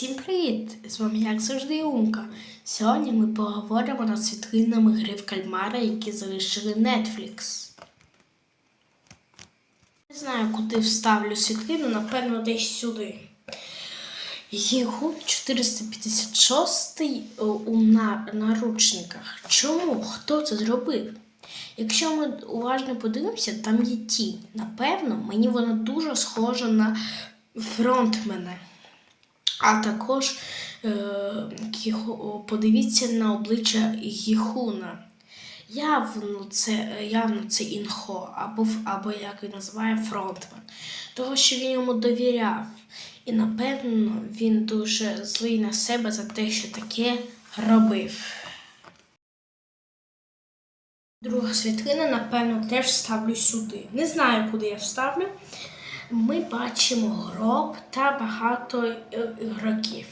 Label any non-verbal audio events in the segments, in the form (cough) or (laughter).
Всім привіт! З вами, як завжди, Умка. Сьогодні ми поговоримо над світлинами гри в кальмара, які залишили Netflix. Не знаю, куди вставлю світлину, напевно, десь сюди. Єгу 456 у наручниках. Чому? Хто це зробив? Якщо ми уважно подивимося, там є тінь. Напевно, мені вона дуже схожа на фронтмена. А також е, подивіться на обличчя Гіхуна. Явно це, явно це інхо, або, або як він називає фронтмен. Того, що він йому довіряв. І напевно він дуже злий на себе за те, що таке робив. Друга світлина, напевно, теж вставлю сюди. Не знаю, куди я вставлю. Ми бачимо гроб та багато е, ігроків.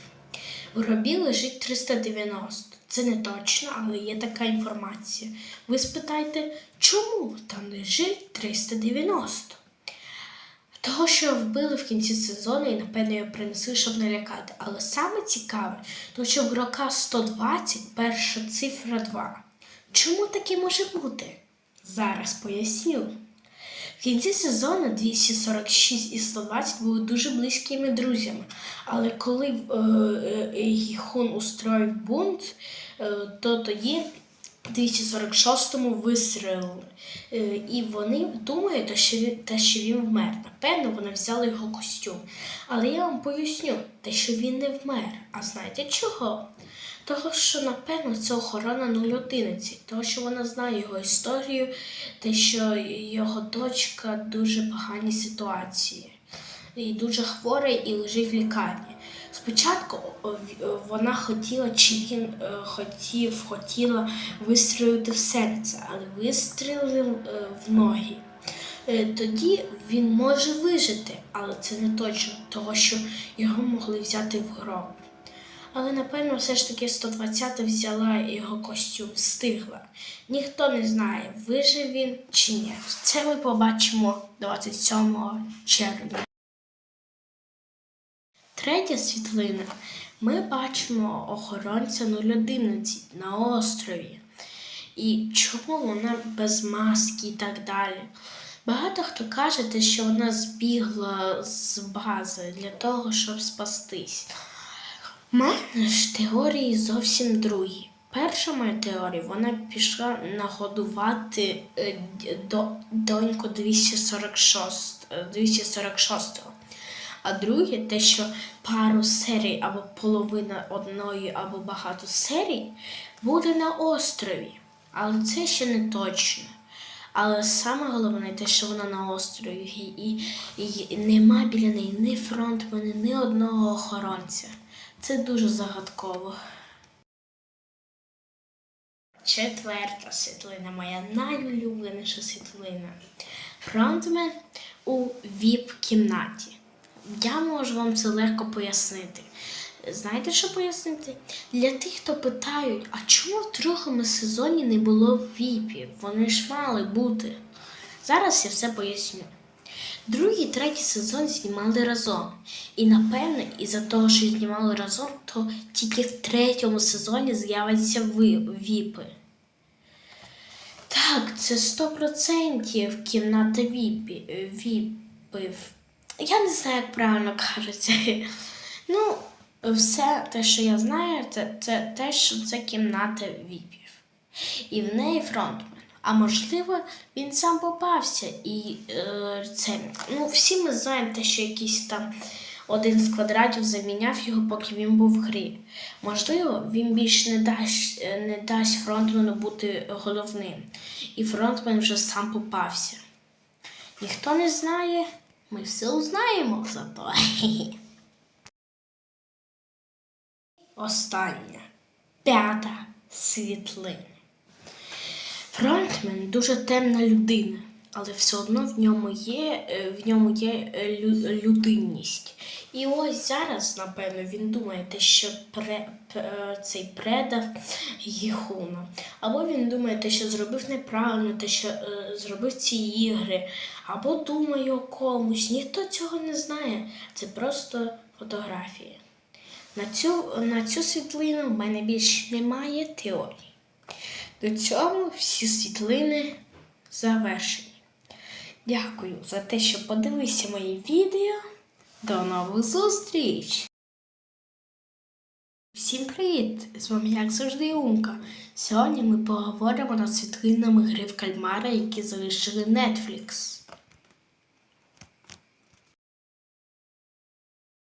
В гробі лежить 390. Це не точно, але є така інформація. Ви спитайте, чому там лежить 390? Того, що вбили в кінці сезону і, напевно, його принесли, щоб не лякати. Але саме цікаве, то що в рока 120 перша цифра 2. Чому таке може бути? Зараз поясню. В кінці сезону 246 і 120 були дуже близькими друзями. Але коли е, е, Гіхун устроїв бунт, е, то тоді 246-му вистрелили. Е, і вони думають, що він, те, що він вмер. Напевно, вони взяли його костюм. Але я вам поясню, те, що він не вмер. А знаєте чого? Того, що, напевно, це охорона 011, того, що вона знає його історію, те, що його дочка дуже поганій ситуації, і дуже хвора і лежить в лікарні. Спочатку вона хотіла, чи він е, хотів, хотіла вистрілити в серце, але вистрілив е, в ноги. Е, Тоді він може вижити, але це не точно, того, що його могли взяти в гроб. Але напевно все ж таки 120 взяла його костюм, встигла. Ніхто не знає, вижив він чи ні. Це ми побачимо 27 червня. Третя світлина. Ми бачимо охоронця 011 на острові. І чому вона без маски і так далі. Багато хто каже, що вона збігла з бази для того, щоб спастись. У мене ж теорії зовсім другі. Перша моя теорія, вона пішла нагодувати е, доньку 246, е, 246-го. А друге, те, що пару серій або половина одної, або багато серій буде на острові. Але це ще не точно. Але саме головне те, що вона на острові, і, і, і нема біля неї ні фронтмена, ні одного охоронця. Це дуже загадково. Четверта світлина, моя найулюбленіша світлина. Фронтмен у ВІП-кімнаті. Я можу вам це легко пояснити. Знаєте, що пояснити? Для тих, хто питають, а чому в другому сезоні не було віпів? Вони ж мали бути. Зараз я все поясню. Другий, третій сезон знімали разом. І напевне, із-за того, що знімали разом, то тільки в третьому сезоні з'являться віпи. Так, це 100% кімната віпів. Я не знаю, як правильно кажеться. (laughs) Ну, все те, що я знаю, це, це те, що це кімната віпів. І в неї фронтмен. А можливо, він сам попався. І е, це, ну, всі ми знаємо те, що якийсь там один з квадратів заміняв його, поки він був в грі. Можливо, він більше не дасть, е, не дасть фронтмену бути головним. І фронтмен вже сам попався. Ніхто не знає, ми все узнаємо зато. (laughs) Остання. П'ята світлина. Фронтмен дуже темна людина, але все одно в ньому є, е, в ньому є е, лю- людинність. І ось зараз, напевно, він думає, те, що пре, пре- цей предав Гіхуна. Або він думає, те, що зробив неправильно, те, що е, зробив ці ігри, або думає о комусь. Ніхто цього не знає. Це просто фотографії. На цю, на цю світлину в мене більше немає теорії. До цього всі світлини завершені. Дякую за те, що подивилися мої відео. До нових зустріч! Всім привіт! З вами, як завжди, Умка. Сьогодні ми поговоримо над світлинами гри в кальмара, які залишили Netflix.